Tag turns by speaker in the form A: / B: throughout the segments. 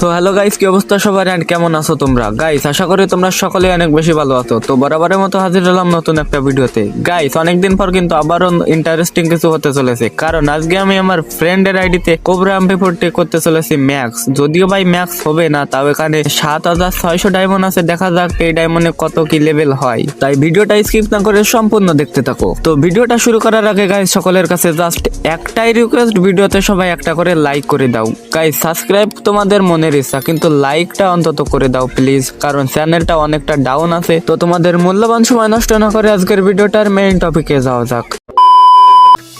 A: তো hello guys কি অবস্থা সবার? এন্ড কেমন আছো তোমরা? গাইস আশা করি তোমরা সকলে অনেক বেশি ভালো আছো। তো বরাবরের মতো হাজির হলাম নতুন একটা ভিডিওতে। গাইস অনেকদিন পর কিন্তু আবারও ইন্টারেস্টিং কিছু হতে চলেছে। কারণ আজকে আমি আমার ফ্রেন্ডের আইডিতে কোবরা এমপি ফোরটি করতে চলেছি ম্যাক্স যদিও ভাই ম্যাক্স হবে না, তাও এখানে সাত হাজার ছয়শো ডায়মন্ড আছে। দেখা যাক এই ডায়মন্ডে কত কি লেভেল হয়। তাই ভিডিওটা স্কিপ না করে সম্পূর্ণ দেখতে থাকো। তো ভিডিওটা শুরু করার আগে গাইস সকলের কাছে জাস্ট একটাই রিকোয়েস্ট ভিডিওতে সবাই একটা করে লাইক করে দাও। গাইস সাবস্ক্রাইব তোমাদের মনের ইচ্ছা কিন্তু লাইকটা অন্তত করে দাও প্লিজ কারণ চ্যানেলটা অনেকটা ডাউন আছে। তো তোমাদের মূল্যবান সময় নষ্ট না করে আজকের ভিডিওটার মেইন টপিকে যাওয়া যাক।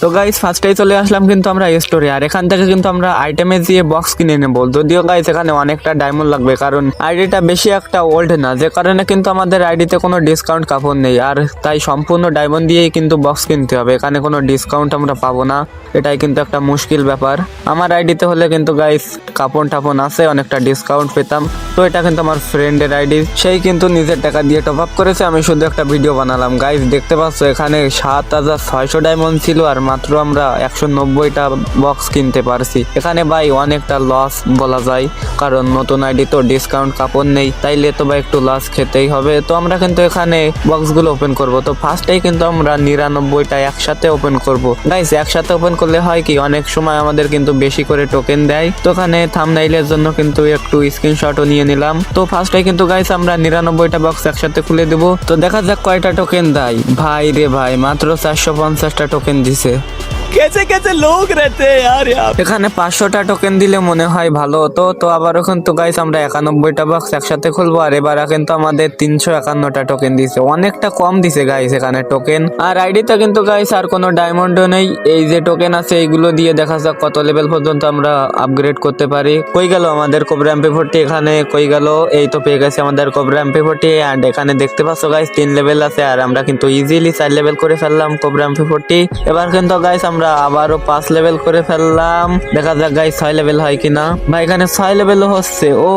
A: তো গাইস ফার্স্টেই চলে আসলাম কিন্তু আমরা স্টোরে আর এখান থেকে কিন্তু আমরা আইটেমে দিয়ে বক্স কিনে নেব। যদিও গাইস এখানে অনেকটা ডায়মন্ড লাগবে, কারণ আইডিটা বেশি একটা ওল্ড না। যে কারণে কিন্তু আমাদের আইডিতে কোনো ডিসকাউন্ট কাপড় নেই। আর তাই সম্পূর্ণ ডায়মন্ড দিয়েই কিন্তু বক্স কিনতে হবে। এখানে কোনো ডিসকাউন্ট আমরা পাবো না। এটাই কিন্তু একটা মুশকিল ব্যাপার। আমার আইডিতে হলে কিন্তু গাইস কাপড় টাপন আছে, অনেকটা ডিসকাউন্ট পেতাম। তো এটা কিন্তু আমার ফ্রেন্ডের আইডি সেই কিন্তু নিজের টাকা দিয়ে টপ আপ করেছে। আমি শুধু একটা ভিডিও বানালাম। গাইস দেখতে পাচ্ছ, এখানে সাত হাজার ছয়শো ডায়মন্ড ছিল আর মাত্র আমরা একশো নব্বইটা বক্স কিনতে পারছি। এখানে ভাই অনেকটা লস বলা যায়, কারণ নতুন আইডি তো ডিসকাউন্ট কাপড় নেই, তাইলে তো ভাই একটু লস খেতেই হবে। তো আমরা কিন্তু এখানে বক্সগুলো ওপেন করব। তো ফার্স্টেই কিন্তু আমরা নিরানব্বইটা একসাথে ওপেন করব। গাইস একসাথে ওপেন করলে হয় কি, অনেক সময় আমাদের কিন্তু বেশি করে টোকেন দেয়। তো ওখানে থামনাইলের জন্য কিন্তু একটু স্ক্রিনশটও নিয়ে নিলাম। তো ফার্স্টে কিন্তু গাইস আমরা নিরানব্বইটা বক্স একসাথে খুলে দেব। তো দেখা যাক কয়টা টোকেন দেয়। ভাই রে ভাই, মাত্র চারশো পঞ্চাশটা টোকেন দিছে। you.
B: कैसे कैसे लोग रहते हैं यार यहाँ पे?
A: এখানে পাঁচশোটা টোকেন দিলে মনে হয় ভালো হতো তো আবারও কিন্তু গাইস আমরা একানব্বইটা বক্স একসাথে খুলবো আর এবার কিন্তু আমাদের তিনশো একান্নটা টোকেন দিছে অনেকটা কম দিছে গাইস এখানে টোকেন আর আইডিতে কিন্তু গাইস আর কোনো ডায়মন্ডও নেই এই যে টোকেন আছে এইগুলো দিয়ে দেখা যাক কত লেভেল পর্যন্ত আমরা আপগ্রেড করতে পারি কই গেল আমাদের কোবরা এমপি ফোরটি এখানে কই গেল এই তো পেয়ে গেছে আমাদের কোবরা এমপি ফোরটি অ্যান্ড এখানে দেখতে পাচ্ছ গাইস তিন লেভেল আছে আর আমরা কিন্তু ইজিলি চার লেভেল করে ফেললাম কোবরা এমপি ফোরটি এবার কিন্তু গাইস আমরা আবারও পাঁচ লেভেল করে ফেললাম। দেখা যাক গাই ছয় লেভেল হয় কিনা। ভাই, এখানে ছয় লেভেল হচ্ছে। ও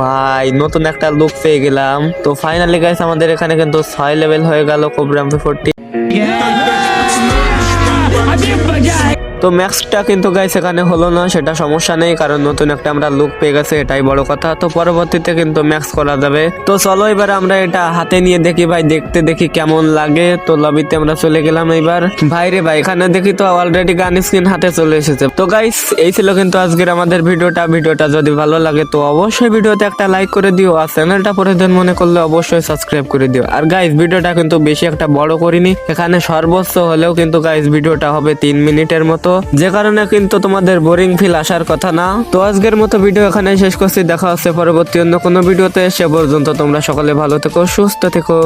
A: ভাই, নতুন একটা লুক পেয়ে গেলাম। তো ফাইনালি গাইস আমাদের এখানে কিন্তু ছয় লেভেল হয়ে গেল কোবরাম ফোরটি তো ম্যাক্সটা কিন্তু গাইস এখানে হলো না, সেটা সমস্যা নেই, কারণ নতুন একটা আমরা লুক পেয়ে গেছে, এটাই বড় কথা। তো পরবর্তীতে কিন্তু ম্যাক্স করা যাবে। তো চলো এবার আমরা এটা হাতে নিয়ে দেখি ভাই, দেখতে দেখি কেমন লাগে। তো লবিতে আমরা চলে গেলাম এবার। ভাই রে ভাই, এখানে দেখি তো অলরেডি গান স্ক্রিন হাতে চলে এসেছে। তো গাইস এই ছিল কিন্তু আজকের আমাদের ভিডিওটা। ভিডিওটা যদি ভালো লাগে তো অবশ্যই ভিডিওতে একটা লাইক করে দিও, আর চ্যানেলটা প্রয়োজন মনে করলে অবশ্যই সাবস্ক্রাইব করে দিও। আর গাইস ভিডিওটা কিন্তু বেশি একটা বড় করিনি, এখানে সর্বোচ্চ হলেও কিন্তু গাইস ভিডিওটা হবে তিন মিনিটের মতো যে কারণে কিন্তু তোমাদের বোরিং ফিল আসার কথা না। তো আজকের মতো ভিডিও এখানে শেষ করছি। দেখা হচ্ছে পরবর্তী অন্য কোনো ভিডিওতে সে পর্যন্ত তোমরা সকলে ভালো থেকো, সুস্থ থেকো।